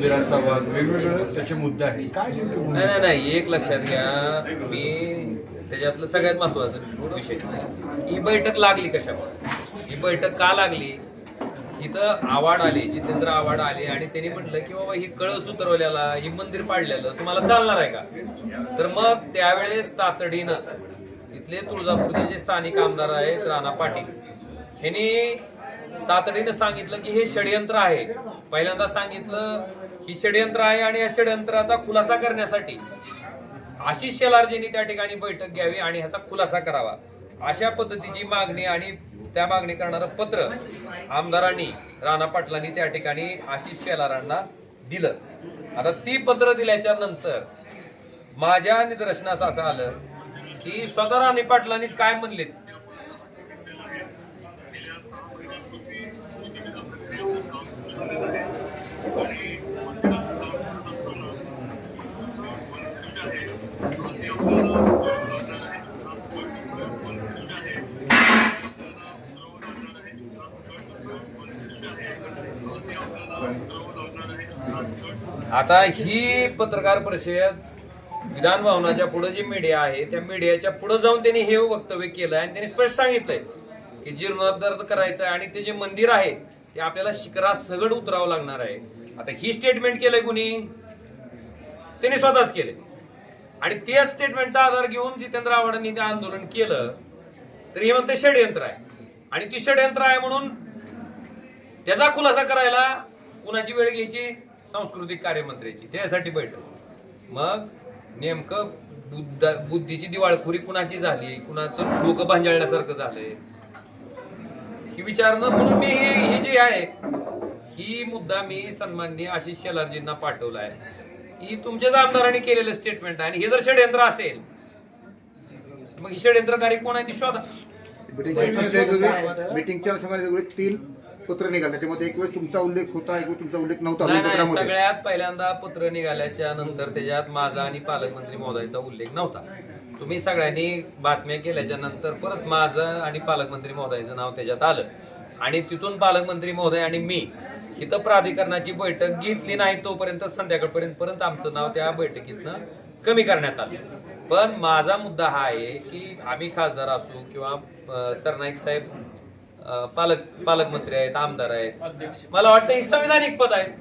मंदिरांचा वाद वेगवेगळे त्याचे मुद्दे आहेत. काय नाही नाही नाही एक लक्षात घ्या. मी त्याच्यातलं सगळ्यात महत्वाचं विषय ही बैठक लागली कशामुळे? ही बैठक का लागली? इथं आवाड आली जितेंद्र आवाड आले आणि त्यांनी म्हटलं की बाबा ही कळस उतरवल्याला ही मंदिर पाडलेलं तुम्हाला चालणार आहे का? तर मग त्यावेळेस तातडीनं तिथले तुळजापूरचे जे स्थानिक आमदार आहेत राणा पाटील ह्यांनी तातडीनं सांगितलं की हे षडयंत्र आहे. पहिल्यांदा सांगितलं ही षडयंत्र आहे आणि या षडयंत्राचा खुलासा करण्यासाठी आशिष शेलारजींनी त्या ठिकाणी बैठक घ्यावी आणि ह्याचा खुलासा करावा. अशा पद्धतीची मागणी आणि त्या मागणी करणारं पत्र आमदारांनी राणा पाटलांनी त्या ठिकाणी आशिष शेलारांना दिलं. आता ती पत्र दिल्याच्या नंतर माझ्या निदर्शनास असं आलं की स्वतः राणे पाटलांनीच काय म्हणलेत? आता ही पत्रकार परिषद विधान भवनाच्या पुढे जी मीडिया आहे त्या मीडियाच्या पुढे जाऊन त्यांनी हे वक्तव्य केलं आणि त्यांनी स्पष्ट सांगितलंय की जीर्णोद्धार करायचं आहे आणि ते जे मंदिर आहे ते आपल्याला शिखरा सगड उतरावं लागणार आहे. आता ही स्टेटमेंट केलंय कुणी? त्यांनी स्वतःच केले आणि त्या स्टेटमेंटचा आधार घेऊन जितेंद्र आव्हाडांनी ते आंदोलन केलं तर हे म्हणते षडयंत्र आहे. आणि ती षडयंत्र आहे म्हणून त्याचा खुलासा करायला कुणाची वेळ घ्यायची? सांस्कृतिक कार्यमंत्र्याची. त्यासाठी बैठक. मग नेमकं बुद्ध बुद्धीची दिवाळखोरी कुणाची झाली? कुणाचं डोकं भांजाळल्यासारखं झालंय? ही विचारणं म्हणून मी ही ही जी आहे ही मुद्दा मी सन्मान्य आशिष शेलारजींना पाठवला आहे ही तुमच्याच आमदारांनी केलेलं स्टेटमेंट आहे. आणि हे जर षडयंत्र असेल मग ही षडयंत्रकारी कोण आहे? ती शोधा. मिटिंगच्या अनुषंगाने तीन पत्र निघाले. त्याच्यामध्ये एक वेळेस तुमचा उल्लेख होता एक वेळेस तुमचा उल्लेख नव्हता नाही दोन नाही पत्रामध्ये सगळ्यात पहिल्यांदा पत्र निघाल्याच्या नंतर त्याच्यात माझा आणि पालकमंत्री महोदयाचा उल्लेख नव्हता. तुम्ही सगळ्यांनी बातम्या केल्याच्यानंतर परत माझं आणि पालकमंत्री महोदयाचं नाव त्याच्यात आलं. आणि तिथून पालकमंत्री महोदय आणि मी इथं प्राधिकरणाची बैठक घेतली नाही तोपर्यंत संध्याकाळपर्यंत पर्यंत आमचं नाव त्या बैठकीतनं कमी करण्यात आलं. पण माझा मुद्दा हा आहे की आम्ही खासदार असू किंवा अं, सरनाईक साहेब पालक पालकमंत्री आहेत आमदार आहेत. मला वाटतं ही संविधानिक पद आहेत.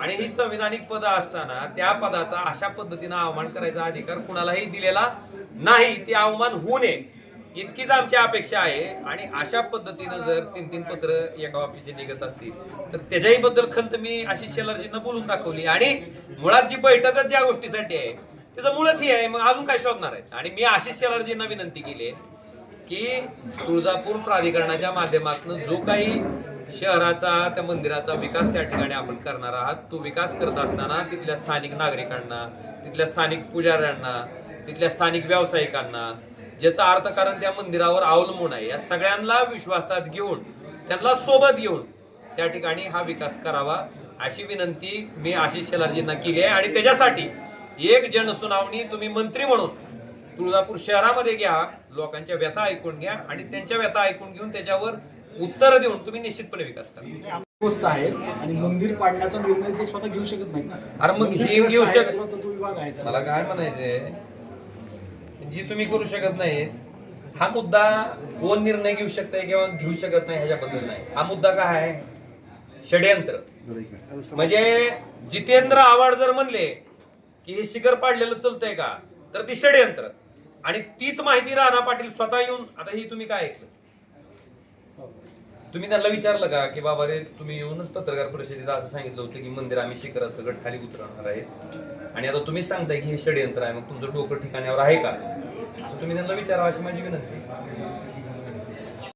आणि ही संविधानिक पद असताना त्या पदाचा अशा पद्धतीनं अवमान करायचा अधिकार कुणालाही दिलेला नाही. ते अवमान होऊ नये. इतकीच आमची अपेक्षा आहे. आणि अशा पद्धतीनं जर तीन तीन पत्र एका ऑफिसचे निघत असतील तर त्याच्याही बद्दल खंत मी आशिष शेलारजींना बोलून दाखवली. आणि मुळात जी बैठकच ज्या गोष्टीसाठी आहे त्याचं मुळच ही आहे. मग अजून काय शोधणार आहे आणि मी आशिष शेलारजींना विनंती केली आहे. की तुळजापूर प्राधिकरणाच्या माध्यमातून जो काही शहराचा त्या मंदिराचा विकास त्या ठिकाणी आपण करणार आहात तो विकास करत असताना तिथल्या स्थानिक नागरिकांना तिथल्या स्थानिक पुजाऱ्यांना तिथल्या स्थानिक व्यावसायिकांना ज्याचं अर्थकारण त्या मंदिरावर अवलंबून आहे या सगळ्यांना विश्वासात घेऊन त्यांना सोबत घेऊन त्या ठिकाणी हा विकास करावा अशी विनंती मी आशिष शेलारजींना केली आहे. आणि त्याच्यासाठी एक जनसुनावणी तुम्ही मंत्री म्हणून तुळजापूर शहरामध्ये घ्या लोकांच्या व्यथा ऐकून घ्या आणि त्यांच्या व्यथा ऐकून घेऊन त्याच्यावर उत्तर देऊन तुम्ही निश्चितपणे विकास करा. गोष्ट आहे आणि मंदिर पाडण्याचा निर्णय ते स्वतः घेऊ शकत नाहीत ना. अरे मग हे घेऊ शकत- विभाग आहे मला काय म्हणायचंय? जी तुम्ही करू शकत नाहीत हा मुद्दा कोण निर्णय घेऊ शकतंय किंवा घेऊ शकत नाही ह्याच्याबद्दल नाही. हा मुद्दा काय आहे? षडयंत्र. म्हणजे जितेंद्र आव्हाड जर म्हणले की हे शिखर पाडलेलं चलतंय का तर ती षडयंत्र. आणि तीच माहिती राणा पाटील स्वतः येऊन आता ही तुम्ही काय ऐकलं? तुम्ही त्यांना विचारलं का की बाबा रे तुम्ही येऊनच पत्रकार परिषदेत असं सांगितलं होतं की मंदिर आम्ही शिखर सगळं खाली उतरणार आहे. आणि आता तुम्ही सांगताय की हे षडयंत्र आहे मग तुमचं डोकं ठिकाण्यावर आहे का? तुम्ही त्यांना विचारा अशी माझी विनंती आहे.